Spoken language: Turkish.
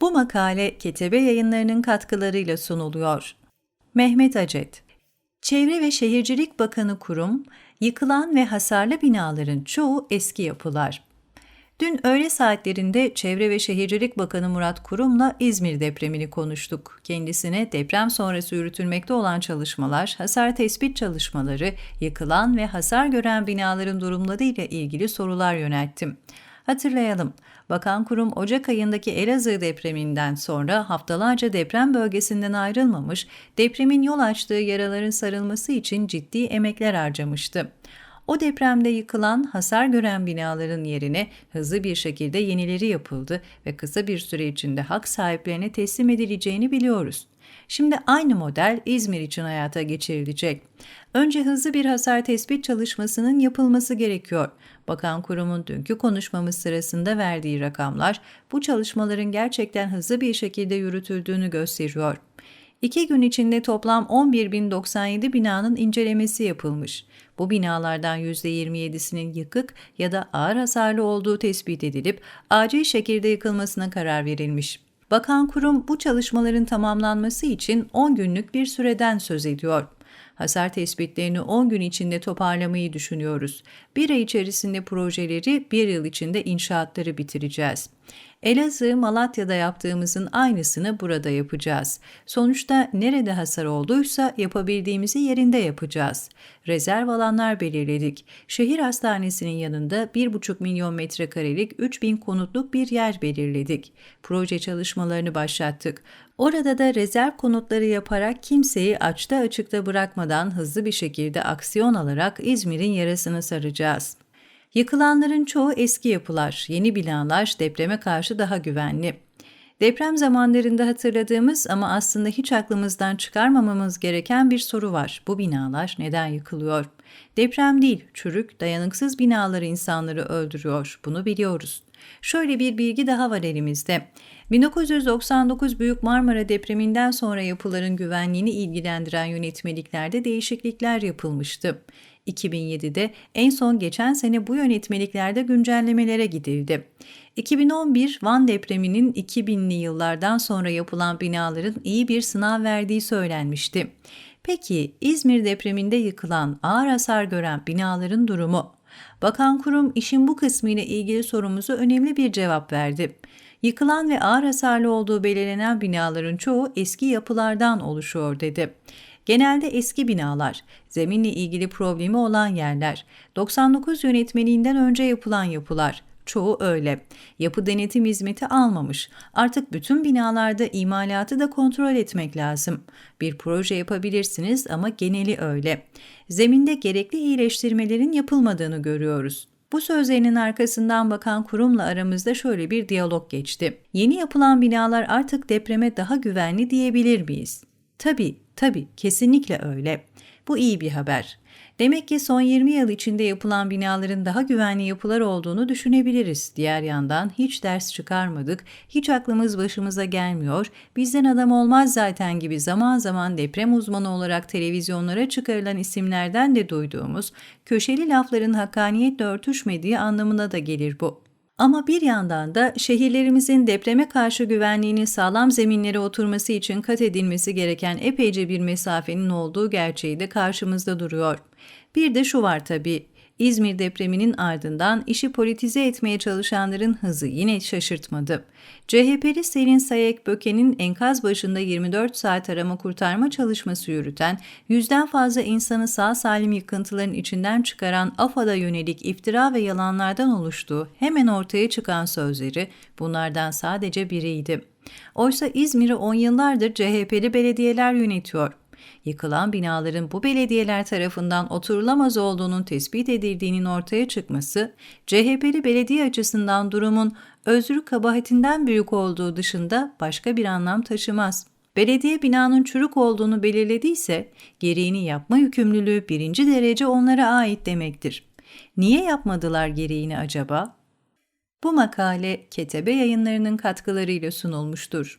Bu makale Ketebe Yayınları'nın katkılarıyla sunuluyor. Mehmet Acet Çevre ve Şehircilik Bakanı Kurum, yıkılan ve hasarlı binaların çoğu eski yapılar. Dün öğle saatlerinde Çevre ve Şehircilik Bakanı Murat Kurum'la İzmir depremini konuştuk. Kendisine deprem sonrası yürütülmekte olan çalışmalar, hasar tespit çalışmaları, yıkılan ve hasar gören binaların durumları ile ilgili sorular yönelttim. Hatırlayalım, Bakan Kurum Ocak ayındaki Elazığ depreminden sonra haftalarca deprem bölgesinden ayrılmamış, depremin yol açtığı yaraların sarılması için ciddi emekler harcamıştı. O depremde yıkılan, hasar gören binaların yerine hızlı bir şekilde yenileri yapıldı ve kısa bir süre içinde hak sahiplerine teslim edileceğini biliyoruz. Şimdi aynı model İzmir için hayata geçirilecek. Önce hızlı bir hasar tespit çalışmasının yapılması gerekiyor. Bakan kurumun dünkü konuşmamız sırasında verdiği rakamlar bu çalışmaların gerçekten hızlı bir şekilde yürütüldüğünü gösteriyor. İki gün içinde toplam 11.097 binanın incelemesi yapılmış. Bu binalardan %27'sinin yıkık ya da ağır hasarlı olduğu tespit edilip acil şekilde yıkılmasına karar verilmiş. Bakan kurum bu çalışmaların tamamlanması için 10 günlük bir süreden söz ediyor. Hasar tespitlerini 10 gün içinde toparlamayı düşünüyoruz. Bir ay içerisinde projeleri, bir yıl içinde inşaatları bitireceğiz. Elazığ, Malatya'da yaptığımızın aynısını burada yapacağız. Sonuçta nerede hasar olduysa yapabildiğimizi yerinde yapacağız. Rezerv alanlar belirledik. Şehir hastanesinin yanında 1,5 milyon metrekarelik 3000 konutluk bir yer belirledik. Proje çalışmalarını başlattık. Orada da rezerv konutları yaparak kimseyi açta açıkta bırakmadan hızlı bir şekilde aksiyon alarak İzmir'in yarasını saracağız. Yıkılanların çoğu eski yapılar, yeni binalar depreme karşı daha güvenli. Deprem zamanlarında hatırladığımız ama aslında hiç aklımızdan çıkarmamamız gereken bir soru var. Bu binalar neden yıkılıyor? Deprem değil, çürük, dayanıksız binaları insanları öldürüyor. Bunu biliyoruz. Şöyle bir bilgi daha var elimizde. 1999 Büyük Marmara depreminden sonra yapıların güvenliğini ilgilendiren yönetmeliklerde değişiklikler yapılmıştı. 2007'de en son geçen sene bu yönetmeliklerde güncellemelere gidildi. 2011 Van depreminin 2000'li yıllardan sonra yapılan binaların iyi bir sınav verdiği söylenmişti. Peki İzmir depreminde yıkılan, ağır hasar gören binaların durumu? Bakan kurum işin bu kısmı ile ilgili sorumuzu önemli bir cevap verdi. Yıkılan ve ağır hasarlı olduğu belirlenen binaların çoğu eski yapılardan oluşuyor dedi. Genelde eski binalar, zeminle ilgili problemi olan yerler, 99 yönetmeliğinden önce yapılan yapılar, çoğu öyle. Yapı denetim hizmeti almamış. Artık bütün binalarda imalatı da kontrol etmek lazım. Bir proje yapabilirsiniz ama geneli öyle. Zeminde gerekli iyileştirmelerin yapılmadığını görüyoruz. Bu sözlerinin arkasından bakan kurumla aramızda şöyle bir diyalog geçti. Yeni yapılan binalar artık depreme daha güvenli diyebilir miyiz? Tabii, tabii, kesinlikle öyle. Bu iyi bir haber. Demek ki son 20 yıl içinde yapılan binaların daha güvenli yapılar olduğunu düşünebiliriz. Diğer yandan hiç ders çıkarmadık, hiç aklımız başımıza gelmiyor, bizden adam olmaz zaten gibi zaman zaman deprem uzmanı olarak televizyonlara çıkarılan isimlerden de duyduğumuz köşeli lafların hakkaniyetle örtüşmediği anlamına da gelir bu. Ama bir yandan da şehirlerimizin depreme karşı güvenliğinin sağlam zeminlere oturması için kat edilmesi gereken epeyce bir mesafenin olduğu gerçeği de karşımızda duruyor. Bir de şu var tabii. İzmir depreminin ardından işi politize etmeye çalışanların hızı yine şaşırtmadı. CHP'li Selin Sayek Böke'nin enkaz başında 24 saat arama kurtarma çalışması yürüten, yüzden fazla insanı sağ salim yıkıntıların içinden çıkaran AFAD'a yönelik iftira ve yalanlardan oluştuğu hemen ortaya çıkan sözleri bunlardan sadece biriydi. Oysa İzmir'i 10 yıllardır CHP'li belediyeler yönetiyor yıkılan binaların bu belediyeler tarafından oturulamaz olduğunun tespit edildiğinin ortaya çıkması, CHP'li belediye açısından durumun özrü kabahatinden büyük olduğu dışında başka bir anlam taşımaz. Belediye binanın çürük olduğunu belirlediyse, gereğini yapma yükümlülüğü birinci derece onlara ait demektir. Niye yapmadılar gereğini acaba? Bu makale Ketebe yayınlarının katkılarıyla sunulmuştur.